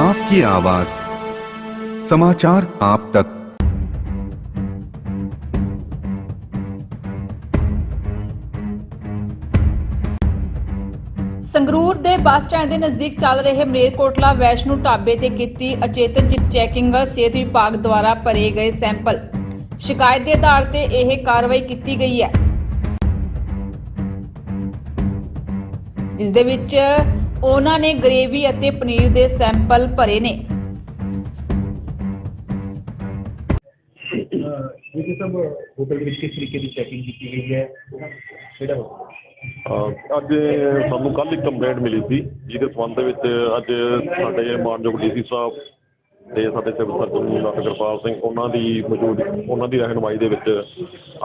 आपकी आवाज समाचार आप तक ਸੰਗਰੂਰ ਦੇ ਬੱਸ ਸਟੈਂਡ ਦੇ ਨਜ਼ਦੀਕ ਚੱਲ ਰਹੇ ਮਲੇਰਕੋਟਲਾ ਵੈਸ਼ਨੂ ਢਾਬੇ ਤੇ ਕੀਤੀ ਅਚੇਤਨ ਚਿਤ ਚੈਕਿੰਗ ਸਿਹਤ ਵਿਭਾਗ ਦੁਆਰਾ ਭਰੇ ਗਏ ਸੈਂਪਲ ਸ਼ਿਕਾਇਤ ਦੇ ਆਧਾਰ ਤੇ ਇਹ ਕਾਰਵਾਈ ਕੀਤੀ ਗਈ ਹੈ ਜਿਸ ਦੇ ਵਿੱਚ ਉਹਨਾਂ ਨੇ ਗਰੇਵੀ ਅਤੇ ਪਨੀਰ ਦੇ ਸੈਂਪਲ ਭਰੇ ਨੇ। ਇਹ ਸਭ ਹੋਟਲ ਦੇ ਵਿੱਚ ਕਿਸ ਤਰੀਕੇ ਦੀ ਚੈਕਿੰਗ ਕੀਤੀ ਗਈ ਹੈ? ਕਿਹੜਾ ਹੋਟਲ? ਅਹ ਅੱਜ ਸਾਨੂੰ ਕੱਲ੍ਹ ਇੱਕ ਕੰਪਲੇਂਟ ਮਿਲੀ ਸੀ ਜਿਹਦੇ ਸੰਬੰਧ ਵਿੱਚ ਅੱਜ ਸਾਡੇ ਮਾਨਯੋਗ ਡੀਸੀ ਸਾਹਿਬ ਤੇ ਸਾਡੇ civil surgeon doctor Kirpal Singh ਉਹਨਾਂ ਦੀ ਮੌਜੂਦ ਉਹਨਾਂ ਦੀ ਰਹਿਨੁਮਾਈ ਦੇ ਵਿੱਚ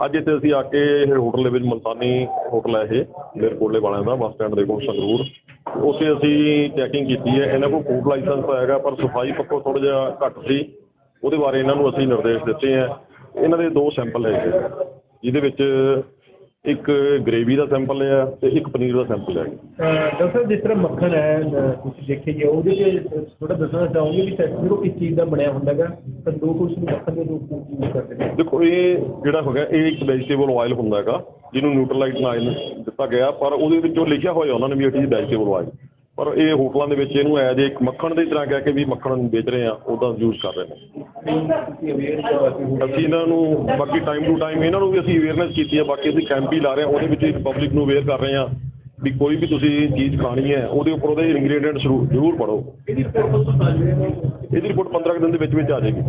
ਅੱਜ ਇੱਥੇ ਅਸੀਂ ਆ ਕੇ ਇਹ ਹੋਟਲ ਦੇ ਵਿੱਚ ਮਲਤਾਨੀ ਹੋਟਲ ਹੈ ਇਹ ਮੇਰਕੋਟਲੇ ਵਾਲਿਆਂ ਦਾ ਬੱਸ ਸਟੈਂਡ ਦੇ ਕੋਲ ਸੰਗਰੂਰ। ਉੱਥੇ ਅਸੀਂ ਚੈਕਿੰਗ ਕੀਤੀ ਹੈ, ਇਹਨਾਂ ਕੋਲ ਫੂਡ ਲਾਇਸੈਂਸ ਹੈਗਾ, ਪਰ ਸਫ਼ਾਈ ਪੱਖੋਂ ਥੋੜ੍ਹਾ ਜਿਹਾ ਘੱਟ ਸੀ। ਉਹਦੇ ਬਾਰੇ ਇਹਨਾਂ ਨੂੰ ਅਸੀਂ ਨਿਰਦੇਸ਼ ਦਿੱਤੇ ਆ ਇਹਨਾਂ ਦੇ ਦੋ ਸੈਂਪਲ ਹੈਗੇ, ਜਿਹਦੇ ਵਿੱਚ ਇੱਕ ਗ੍ਰੇਵੀ ਦਾ ਸੈਂਪਲ ਹੈ ਤੇ ਇੱਕ ਪਨੀਰ ਦਾ ਸੈਂਪਲ ਹੈ ਡਾਕਟਰ ਸਾਹਿਬ ਜਿਸ ਤਰ੍ਹਾਂ ਮੱਖਣ ਹੈ ਅਹ, ਤੁਸੀਂ ਦੇਖੇ ਜੀ ਉਹਦੇ ਤੇ ਥੋੜਾ ਦੱਸਣਾ ਚਾਹੋਗੇ ਕਿ ਸੈਕਟਰ ਕਿਸ ਚੀਜ਼ ਦਾ ਬਣਿਆ ਹੁੰਦਾ ਹੈਗਾ ਤੰਦੂਰ ਕੁਛ ਨੂੰ ਮੱਖਣ ਦੇ ਰੂਪ ਵਿੱਚ ਯੂਜ਼ ਕਰਦੇ ਨੇ। ਦੇਖੋ ਇਹ ਜਿਹੜਾ ਹੈਗਾ ਇਹ ਇੱਕ ਵੈਜੀਟੇਬਲ ਆਇਲ ਹੁੰਦਾ ਹੈਗਾ ਜਿਹਨੂੰ ਨਿਊਟਰਲਾਈਟ ਆਇਲ ਦਿੱਤਾ ਗਿਆ ਪਰ ਉਹਦੇ ਵਿੱਚੋਂ ਲਿਖਿਆ ਹੋਇਆ ਉਹਨਾਂ ਨੇ ਵੀ ਇਹ ਵੈਜੀਟੇਬਲ ਆਇਲ ਪਰ ਇਹ ਹੋਟਲਾਂ ਦੇ ਵਿੱਚ ਇਹਨੂੰ ਐਜ ਇੱਕ ਮੱਖਣ ਦੀ ਤਰ੍ਹਾਂ ਕਹਿ ਕੇ ਵੀ ਮੱਖਣ ਵੇਚ ਰਹੇ ਆ ਉਹਦਾ ਯੂਜ਼ ਕਰ ਰਹੇ ਨੇ। ਅਸੀਂ ਇਹਨਾਂ ਨੂੰ ਬਾਕੀ ਟਾਈਮ ਟੂ ਟਾਈਮ ਇਹਨਾਂ ਨੂੰ ਵੀ ਅਸੀਂ ਅਵੇਅਰਨੈਸ ਕੀਤੀ ਹੈ ਬਾਕੀ ਅਸੀਂ ਕੈਂਪ ਵੀ ਲਾ ਰਹੇ ਹਾਂ, ਉਹਦੇ ਵਿੱਚ ਪਬਲਿਕ ਨੂੰ ਅਵੇਅਰ ਕਰ ਰਹੇ ਹਾਂ ਵੀ ਕੋਈ ਵੀ ਤੁਸੀਂ ਚੀਜ਼ ਖਾਣੀ ਹੈ, ਉਹਦੇ ਉੱਪਰ ਉਹਦੇ ਇੰਗਰੀਡੀਐਂਟ ਜ਼ਰੂਰ ਪੜੋ ਇਹਦੀ ਰਿਪੋਰਟ ਤੋਂ 15 ਕੁ ਦਿਨ ਦੇ ਵਿੱਚ ਵਿੱਚ ਆ ਜਾਏਗੀ।